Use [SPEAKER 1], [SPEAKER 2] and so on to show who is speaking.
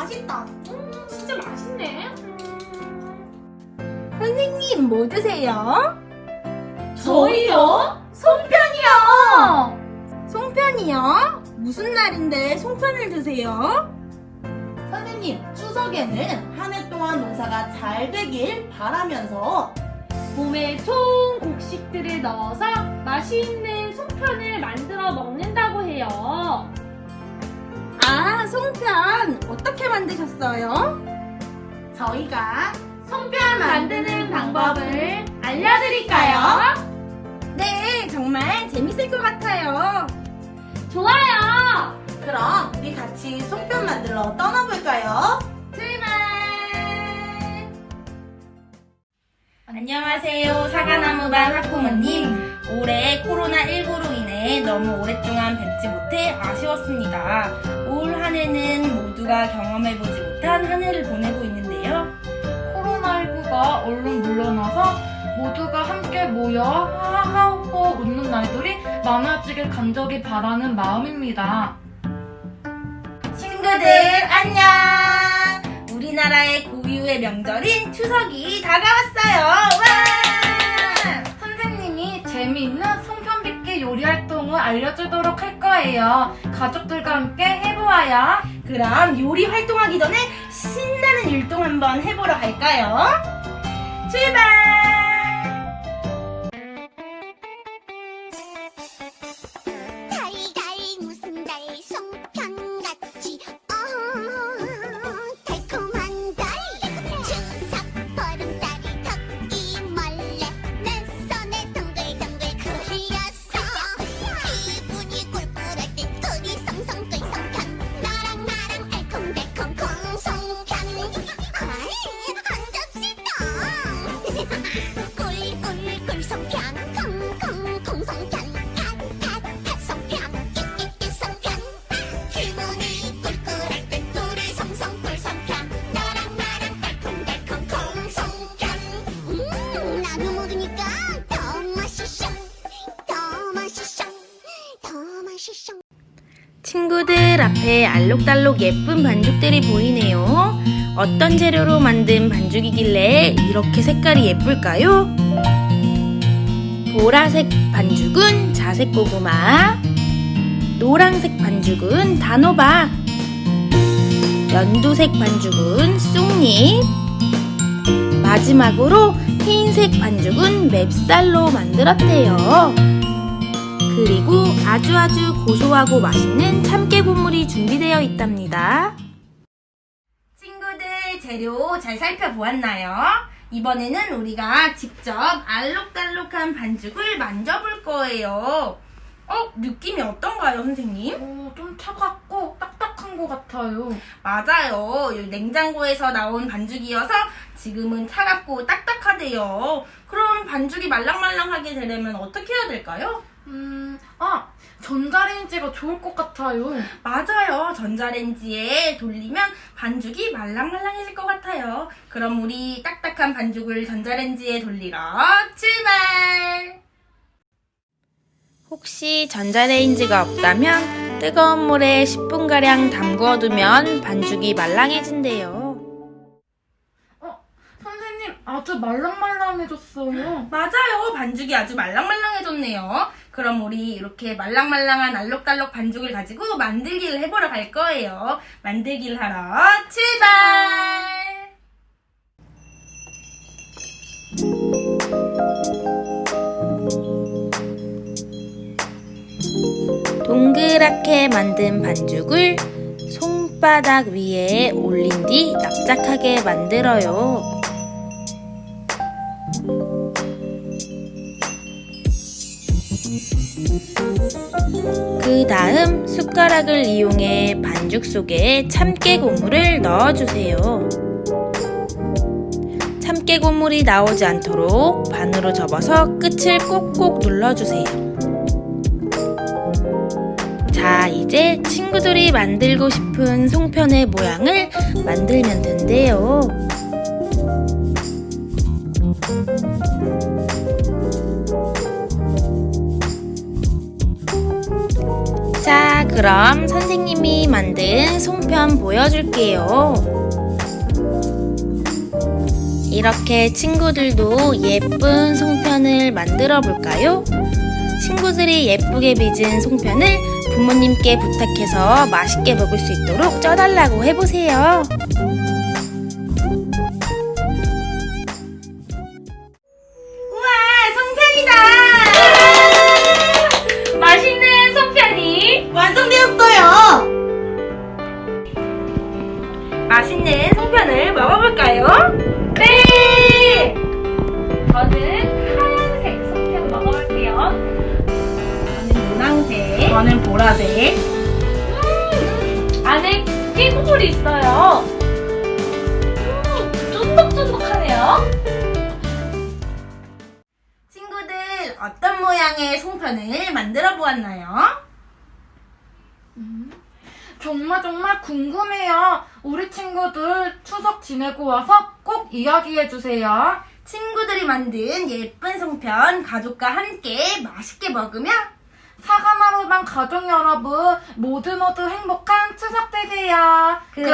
[SPEAKER 1] 맛있다.
[SPEAKER 2] 음, 진짜 맛있네.
[SPEAKER 1] 선생님 뭐 드세요?
[SPEAKER 2] 저희요? 송편이요.
[SPEAKER 1] 송편이요? 무슨 날인데 송편을 드세요?
[SPEAKER 3] 선생님, 추석에는 한 해 동안 농사가 잘 되길 바라면서
[SPEAKER 2] 몸에 좋은 곡식들을 넣어서 맛있는 송편을 만들어 먹는다고 해요.
[SPEAKER 1] 아, 송편 어떻게 만드셨어요?
[SPEAKER 3] 저희가
[SPEAKER 2] 송편 만드는 방법을 알려드릴까요?
[SPEAKER 1] 네, 정말 재밌을 것 같아요.
[SPEAKER 2] 좋아요.
[SPEAKER 3] 그럼 우리 같이 송편 만들러 떠나볼까요?
[SPEAKER 1] 출발! 안녕하세요. 사과나무반 학부모님. 올해 코로나19로 인해 너무 오랫동안 뵙지 못해 아쉬웠습니다. 올 한 해는 모두가 경험해보지 못한 한 해를 보내고 있는데요.
[SPEAKER 4] 코로나19가 얼른 물러나서 모두가 함께 모여 하하호 웃는 날들이 많아지길 간절히 바라는 마음입니다.
[SPEAKER 1] 친구들, 안녕! 우리나라의 고유의 명절인 추석이 다가왔어요.
[SPEAKER 4] 알려주도록 할 거예요. 가족들과 함께 해보아요.
[SPEAKER 1] 그럼 요리 활동하기 전에 신나는 율동 한번 해보러 갈까요? 출발! 친구들 앞에 알록달록 예쁜 반죽들이 보이네요. 어떤 재료로 만든 반죽이길래 이렇게 색깔이 예쁠까요? 보라색 반죽은 자색 고구마, 노란색 반죽은 단호박, 연두색 반죽은 쑥잎, 마지막으로 흰색 반죽은 맵쌀로 만들었대요. 그리고 아주 아주 고소하고 맛있는 참깨 국물이 준비되어 있답니다. 친구들 재료 잘 살펴보았나요? 이번에는 우리가 직접 알록달록한 반죽을 만져볼 거예요. 어, 느낌이 어떤가요, 선생님?
[SPEAKER 4] 오, 좀 차갑고 딱딱한 것 같아요.
[SPEAKER 1] 맞아요. 냉장고에서 나온 반죽이어서 지금은 차갑고 딱딱하대요. 그럼 반죽이 말랑말랑하게 되려면 어떻게 해야 될까요?
[SPEAKER 4] 음, 아, 전자레인지가 좋을 것 같아요.
[SPEAKER 1] 맞아요. 전자레인지에 돌리면 반죽이 말랑말랑해질 것 같아요. 그럼 우리 딱딱한 반죽을 전자레인지에 돌리러 출발! 혹시 전자레인지가 없다면 뜨거운 물에 10분가량 담궈두면 반죽이 말랑해진대요.
[SPEAKER 4] 선생님, 아주 말랑말랑해졌어요.
[SPEAKER 1] 맞아요. 반죽이 아주 말랑말랑해졌네요. 그럼 우리 이렇게 말랑말랑한 알록달록 반죽을 가지고 만들기를 해보러 갈 거예요. 만들기를 하러 출발! 동그랗게 만든 반죽을 손바닥 위에 올린 뒤 납작하게 만들어요. 그 다음 숟가락을 이용해 반죽 속에 참깨 고물을 넣어주세요. 참깨 고물이 나오지 않도록 반으로 접어서 끝을 꼭꼭 눌러주세요. 자, 이제 친구들이 만들고 싶은 송편의 모양을 만들면 된대요. 그럼 선생님이 만든 송편 보여줄게요. 이렇게 친구들도 예쁜 송편을 만들어 볼까요? 친구들이 예쁘게 빚은 송편을 부모님께 부탁해서 맛있게 먹을 수 있도록 쪄달라고
[SPEAKER 3] 해보세요.
[SPEAKER 1] 맛있는 송편을 먹어볼까요?
[SPEAKER 2] 네! 저는 하얀색 송편 먹어볼게요.
[SPEAKER 1] 저는 노란색, 저는 보라색.
[SPEAKER 2] 안에 깨국물이 있어요. 음, 쫀득쫀득하네요.
[SPEAKER 1] 친구들 어떤 모양의 송편을 만들어 보았나요?
[SPEAKER 4] 정말 정말 궁금해요. 우리 친구들 추석 지내고 와서 꼭 이야기해주세요.
[SPEAKER 1] 친구들이 만든 예쁜 송편 가족과 함께 맛있게 먹으며
[SPEAKER 4] 사과마루방 가족 여러분 모두 모두 행복한 추석 되세요.
[SPEAKER 1] 그럼